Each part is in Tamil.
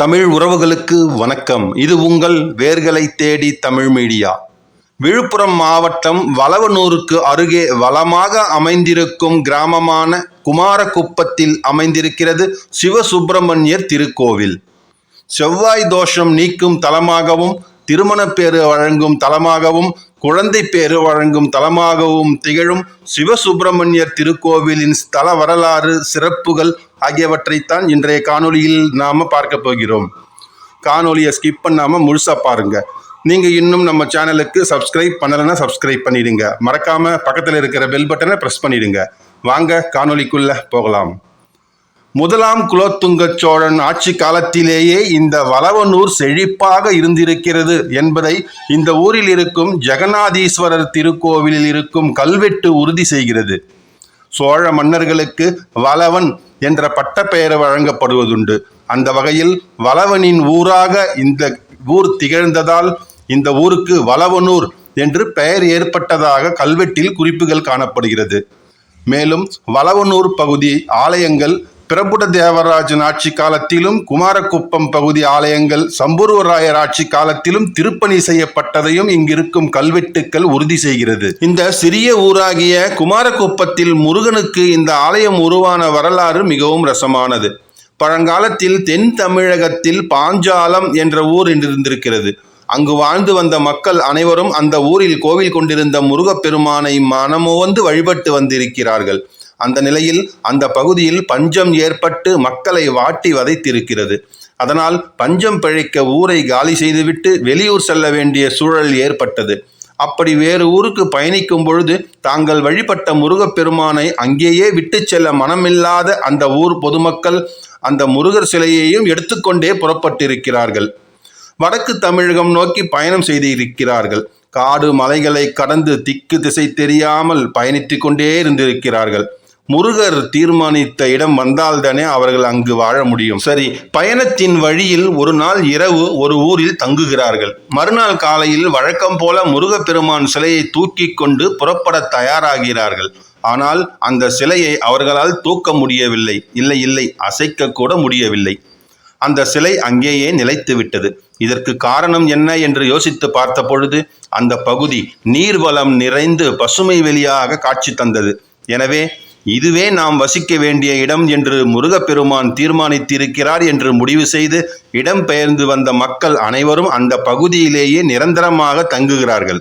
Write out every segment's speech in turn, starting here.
தமிழ் உறவுகளுக்கு வணக்கம். இது உங்கள் வேர்களை தேடி தமிழ் மீடியா. விழுப்புரம் மாவட்டம் வளவனூருக்கு அருகே வளமாக அமைந்திருக்கும் கிராமமான குமாரகுப்பத்தில் அமைந்திருக்கிறது சிவசுப்பிரமணியர் திருக்கோவில். செவ்வாய் தோஷம் நீக்கும் தலமாகவும் திருமணப்பேறு வழங்கும் தலமாகவும் குழந்தை பேறு வழங்கும் தலமாகவும் திகழும் சிவசுப்பிரமணியர் திருக்கோவிலின் ஸ்தல வரலாறு சிறப்புகள் ஆகியவற்றைத்தான் இன்றைய காணொளியில் நாம் பார்க்க போகிறோம். காணொலியை ஸ்கிப் பண்ணாமல் முழுசாக பாருங்க. நீங்கள் இன்னும் நம்ம சேனலுக்கு சப்ஸ்கிரைப் பண்ணலைன்னா சப்ஸ்கிரைப் பண்ணிடுங்க. மறக்காமல் பக்கத்தில் இருக்கிற பெல் பட்டனை பிரஸ் பண்ணிடுங்க. வாங்க காணொலிக்குள்ளே போகலாம். முதலாம் குலோத்துங்க சோழன் ஆட்சி காலத்திலேயே இந்த வளவனூர் செழிப்பாக இருந்திருக்கிறது என்பதை இந்த ஊரில் இருக்கும் ஜெகநாதீஸ்வரர் திருக்கோவிலில் இருக்கும் கல்வெட்டு உறுதி செய்கிறது. சோழ மன்னர்களுக்கு வளவன் என்ற பட்டப்பெயர் வழங்கப்படுவதுண்டு. அந்த வகையில் வளவனின் ஊராக இந்த ஊர் திகழ்ந்ததால் இந்த ஊருக்கு வளவனூர் என்று பெயர் ஏற்பட்டதாக கல்வெட்டில் குறிப்புகள் காணப்படுகிறது. மேலும் வளவனூர் பகுதி ஆலயங்கள் பிரபுட தேவராஜன் ஆட்சி காலத்திலும் குமாரக்குப்பம் பகுதி ஆலயங்கள் சம்புருவராயர் ஆட்சி காலத்திலும் திருப்பணி செய்யப்பட்டதையும் இங்கிருக்கும் கல்வெட்டுக்கள் உறுதி செய்கிறது. இந்த சிறிய ஊராகிய குமாரக்குப்பத்தில் முருகனுக்கு இந்த ஆலயம் உருவான வரலாறு மிகவும் ரசமானது. பழங்காலத்தில் தென் தமிழகத்தில் பாஞ்சாலம் என்ற ஊர் இருந்திருக்கிறது. அங்கு வாழ்ந்து வந்த மக்கள் அனைவரும் அந்த ஊரில் கோவில் கொண்டிருந்த முருகப்பெருமானை மனமோந்து வழிபட்டு வந்திருக்கிறார்கள். அந்த நிலையில் அந்த பகுதியில் பஞ்சம் ஏற்பட்டு மக்களை வாட்டி வதைத்திருக்கிறது. அதனால் பஞ்சம் பிழைக்க ஊரை காலி செய்துவிட்டு வெளியூர் செல்ல வேண்டிய சூழல் ஏற்பட்டது. அப்படி வேறு ஊருக்கு பயணிக்கும் பொழுது தாங்கள் வழிபட்ட முருகப்பெருமானை அங்கேயே விட்டு செல்ல மனமில்லாத அந்த ஊர் பொதுமக்கள் அந்த முருகர் சிலையையும் எடுத்துக்கொண்டே புறப்பட்டிருக்கிறார்கள். வடக்கு தமிழகம் நோக்கி பயணம் செய்திருக்கிறார்கள். காடு மலைகளை கடந்து திக்கு திசை தெரியாமல் பயணித்து கொண்டே இருந்திருக்கிறார்கள். முருகர் தீர்மானித்த இடம் வந்தால்தானே அவர்கள் அங்கு வாழ முடியும். சரி பயணத்தின் வழியில் ஒரு நாள் இரவு ஒரு ஊரில் தங்குகிறார்கள். மறுநாள் காலையில் வழக்கம் போல முருகப்பெருமான் சிலையை தூக்கி கொண்டு புறப்பட தயாராகிறார்கள். ஆனால் அந்த சிலையை அவர்களால் தூக்க முடியவில்லை. இல்லை இல்லை அசைக்க கூட முடியவில்லை. அந்த சிலை அங்கேயே நிலைத்து விட்டது இதற்கு காரணம் என்ன என்று யோசித்து பார்த்த பொழுது அந்த பகுதி நீர்வளம் நிறைந்து பசுமை வெளியாக காட்சி தந்தது. எனவே இதுவே நாம் வசிக்க வேண்டிய இடம் என்று முருகப்பெருமான் தீர்மானித்திருக்கிறார் என்று முடிவு செய்து இடம் பெயர்ந்து வந்த மக்கள் அனைவரும் அந்த பகுதியிலேயே நிரந்தரமாக தங்குகிறார்கள்.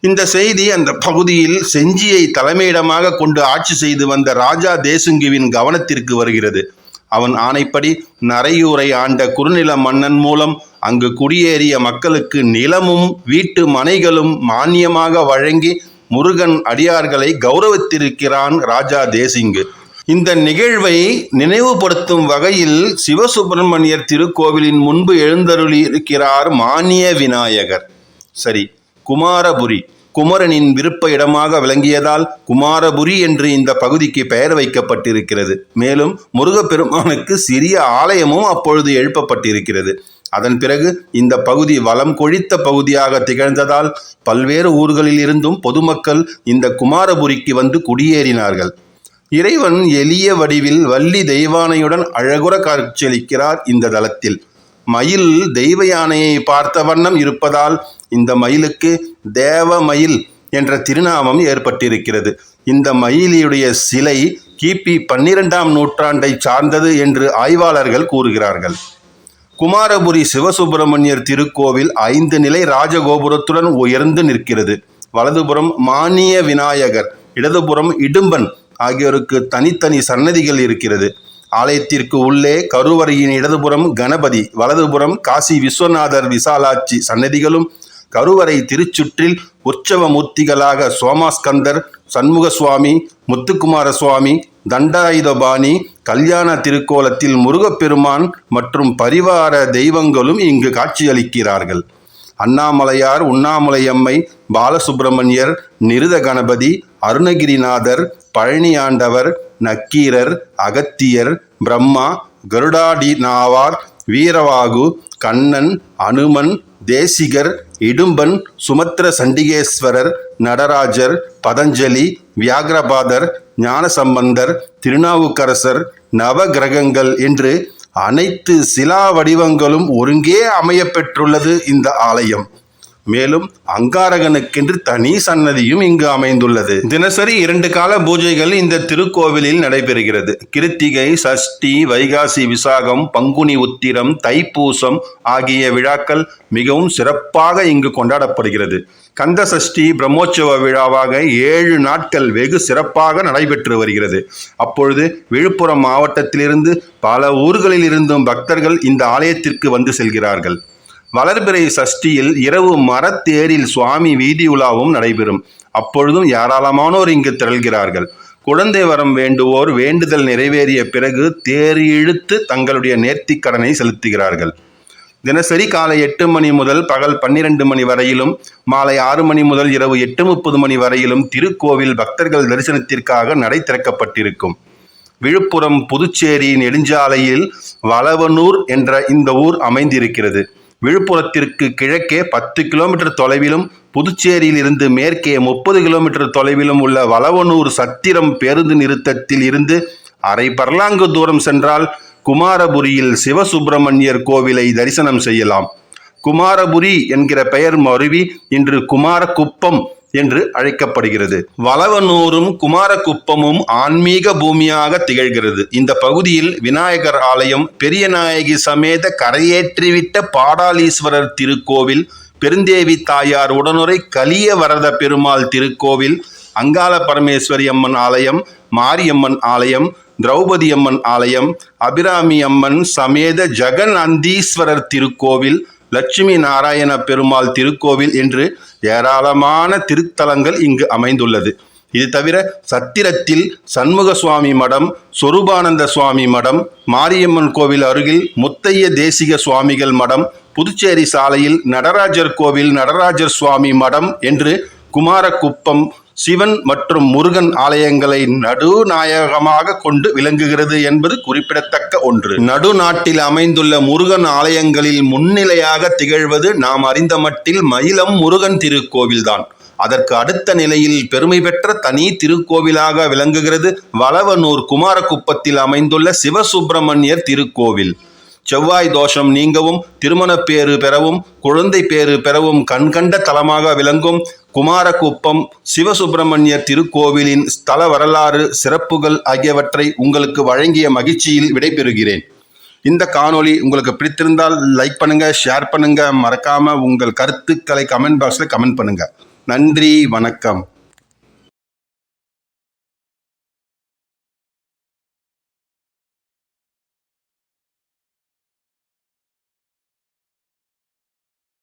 இந்த செய்தி அந்த பகுதியில் செஞ்சியை தலைமையிடமாக கொண்டு ஆட்சி செய்து வந்த ராஜா தேசுங்குவின் கவனத்திற்கு வருகிறது. அவன் ஆணைப்படி நரையூரை ஆண்ட குறுநில மன்னன் மூலம் அங்கு குடியேறிய மக்களுக்கு நிலமும் வீட்டு மனைகளும் மானியமாக வழங்கி முருகன் அடியார்களை கௌரவித்திருக்கிறான் ராஜா தேசிங்கு. இந்த நிகழ்வை நினைவுபடுத்தும் வகையில் சிவசுப்பிரமணியர் திருக்கோவிலின் முன்பு எழுந்தருளி இருக்கிறார் மானிய விநாயகர். சரி குமாரபுரி. குமரனின் விருப்ப இடமாக விளங்கியதால் குமாரபுரி என்று இந்த பகுதிக்கு பெயர் வைக்கப்பட்டிருக்கிறது. மேலும் முருகப்பெருமானுக்கு சிறிய ஆலயமும் அப்பொழுது எழுப்பப்பட்டிருக்கிறது. அதன் பிறகு இந்த பகுதி வளம் கொழித்த பகுதியாக திகழ்ந்ததால் பல்வேறு ஊர்களில் இருந்தும் பொதுமக்கள் இந்த குமாரபுரிக்கு வந்து குடியேறினார்கள். இறைவன் எளிய வடிவில் வள்ளி தெய்வானையுடன் அழகுற காட்சியளிக்கிறார் இந்த தளத்தில் மயில் தெய்வ யானையை பார்த்த வண்ணம் இருப்பதால் இந்த மயிலுக்கு தேவ மயில் என்ற திருநாமம் ஏற்பட்டிருக்கிறது. இந்த மயிலியுடைய சிலை கிபி பன்னிரெண்டாம் நூற்றாண்டை சார்ந்தது என்று ஆய்வாளர்கள் கூறுகிறார்கள். குமாரபுரி சிவசுப்பிரமணியர் திருக்கோவில் ஐந்து நிலை ராஜகோபுரத்துடன் உயர்ந்து நிற்கிறது. வலதுபுறம் மானிய விநாயகர் இடதுபுறம் இடும்பன் ஆகியோருக்கு தனித்தனி சன்னதிகள் இருக்கிறது. ஆலயத்திற்கு உள்ளே கருவறையின் இடதுபுறம் கணபதி வலதுபுறம் காசி விஸ்வநாதர் விசாலாட்சி சன்னதிகளும் கருவறை திருச்சுற்றில் உற்சவ மூர்த்திகளாக சோமாஸ்கந்தர் சண்முக சுவாமி முத்துக்குமார சுவாமி தண்டாயுதபாணி கல்யாண திருக்கோலத்தில் முருகப்பெருமான் மற்றும் பரிவார தெய்வங்களும் இங்கு காட்சியளிக்கிறார்கள். அண்ணாமலையார் உண்ணாமலையம்மை பாலசுப்பிரமணியர் நிருத கணபதி அருணகிரிநாதர் பழனியாண்டவர் நக்கீரர் அகத்தியர் பிரம்மா கருடாடி நாவார் வீரவாகு கண்ணன் அனுமன் தேசிகர் இடும்பன் சுமத்திர சண்டிகேஸ்வரர் நடராஜர் பதஞ்சலி வியாகரபாதர் ஞானசம்பந்தர் திருநாவுக்கரசர் நவகிரகங்கள் என்று அனைத்து சிலா வடிவங்களும் ஒருங்கே அமையப்பெற்றுள்ளது இந்த ஆலயம். மேலும் அங்காரகனுக்கென்று தனி சன்னதியும் இங்கு அமைந்துள்ளது. தினசரி இரண்டு கால பூஜைகள் இந்த திருக்கோவிலில் நடைபெறுகிறது. கிருத்திகை சஷ்டி வைகாசி விசாகம் பங்குனி உத்திரம் தைப்பூசம் ஆகிய விழாக்கள் மிகவும் சிறப்பாக இங்கு கொண்டாடப்படுகிறது. கந்த சஷ்டி பிரம்மோற்சவ விழாவாக ஏழு நாட்கள் வெகு சிறப்பாக நடைபெற்று வருகிறது. அப்பொழுது விழுப்புரம் மாவட்டத்திலிருந்து பல ஊர்களில் இருந்தும் பக்தர்கள் இந்த ஆலயத்திற்கு வந்து செல்கிறார்கள். வளர்பிறை சஷ்டியில் இரவு மரத்தேரில் சுவாமி வீதி உலாவும் நடைபெறும். அப்பொழுதும் ஏராளமானோர் இங்கு திரள்கிறார்கள். குழந்தை வரம் வேண்டுவோர் வேண்டுதல் நிறைவேறிய பிறகு தேர் இழுத்து தங்களுடைய நேர்த்திக் கடனை செலுத்துகிறார்கள். தினசரி காலை எட்டு மணி முதல் பகல் பன்னிரண்டு மணி வரையிலும் மாலை ஆறு மணி முதல் இரவு எட்டு முப்பது மணி வரையிலும் திருக்கோவில் பக்தர்கள் தரிசனத்திற்காக நடை திறக்கப்பட்டிருக்கும். விழுப்புரம் புதுச்சேரி நெடுஞ்சாலையில் வளவனூர் என்ற இந்த ஊர் அமைந்திருக்கிறது. விழுப்புரத்திற்கு கிழக்கே பத்து கிலோமீட்டர் தொலைவிலும் புதுச்சேரியில் இருந்து மேற்கே முப்பது கிலோமீட்டர் தொலைவிலும் உள்ள வளவனூர் சத்திரம் பேருந்து நிறுத்தத்தில் இருந்து அரை பர்லாங்கு தூரம் சென்றால் குமாரபுரியில் சிவசுப்பிரமணியர் கோவிலை தரிசனம் செய்யலாம். குமாரபுரி என்கிற பெயர் மருவி இன்று குமாரகுப்பம் என்று அழைக்கப்படுகிறது. வளவனூரும் குமாரகுப்பமும் ஆன்மீக பூமியாக திகழ்கிறது. இந்த பகுதியில் விநாயகர் ஆலயம் பெரியநாயகி சமேத கரையேற்றிவிட்ட பாடாலீஸ்வரர் திருக்கோவில் பெருந்தேவி தாயார் உடனுரை கலிய வரத பெருமாள் திருக்கோவில் அங்காள பரமேஸ்வரி அம்மன் ஆலயம் மாரியம்மன் ஆலயம் திரௌபதி அம்மன் ஆலயம் அபிராமி அம்மன் சமேத ஜெகன் அந்தீஸ்வரர் திருக்கோவில் லட்சுமி நாராயண பெருமாள் திருக்கோவில் என்று ஏராளமான திருத்தலங்கள் இங்கு அமைந்துள்ளது. இது தவிர சத்திரத்தில் சண்முக சுவாமி மடம் சொரூபானந்த சுவாமி மடம் மாரியம்மன் கோவில் அருகில் முத்தைய தேசிக சுவாமிகள் மடம் புதுச்சேரி சாலையில் நடராஜர் கோவில் நடராஜர் சுவாமி மடம் என்று குமாரக்குப்பம் சிவன் மற்றும் முருகன் ஆலயங்களை நடுநாயகமாக கொண்டு விளங்குகிறது என்பது குறிப்பிடத்தக்க ஒன்று. நடுநாட்டில் அமைந்துள்ள முருகன் ஆலயங்களில் முன்னிலையாக திகழ்வது நாம் அறிந்த மட்டில் மயிலம் முருகன் திருக்கோவில்தான். அதற்கு அடுத்த நிலையில் பெருமை பெற்ற தனி திருக்கோவிலாக விளங்குகிறது வளவனூர் குமாரகுப்பத்தில் அமைந்துள்ள சிவசுப்பிரமணியர் திருக்கோவில். செவ்வாய் தோஷம் நீங்கவும் திருமண பேறு பெறவும் குழந்தை பேறு பெறவும் கண்கண்ட தலமாக விளங்கும் குமாரகுப்பம் சிவசுப்பிரமணியர் திருக்கோவிலின் ஸ்தல வரலாறு சிறப்புகள் ஆகியவற்றை உங்களுக்கு வழங்கிய மகிழ்ச்சியில் விடைபெறுகிறேன். இந்த காணொளி உங்களுக்கு பிடித்திருந்தால் லைக் பண்ணுங்க ஷேர் பண்ணுங்க. மறக்காம உங்கள் கருத்துக்களை கமெண்ட் பாக்ஸில் கமெண்ட் பண்ணுங்க. நன்றி வணக்கம்.